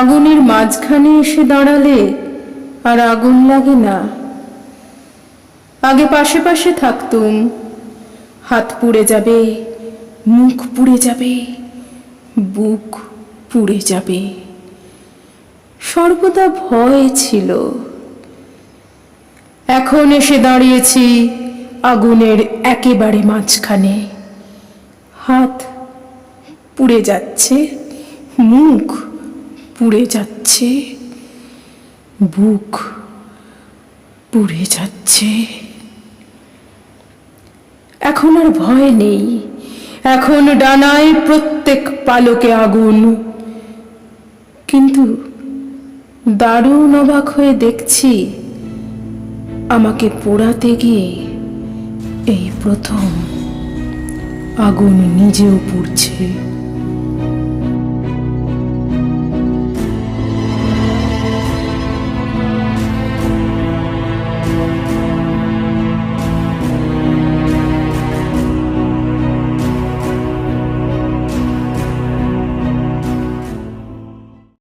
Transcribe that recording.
আগুনের মাঝখানে এসে দাঁড়ালে আর আগুন লাগে না। আগে পাশে পাশে থাকতুম, হাত পুড়ে যাবে, মুখ পুড়ে যাবে, বুক পুড়ে যাবে। সর্বদা ভয় ছিল। এখন এসে দাঁড়িয়েছি আগুনের একেবারে মাঝখানে। হাত পুড়ে যাচ্ছে, মুখ পুড়ে যাচ্ছে। বুক পুড়ে যাচ্ছে। এখন আর ভয় নেই। এখন ডানায় প্রত্যেক পালকে আগুন। কিন্তু দারুণ অবাক হয়ে দেখছি, আমাকে পোড়াতে গিয়ে এই প্রথম আগুন নিজেও পুড়ছে।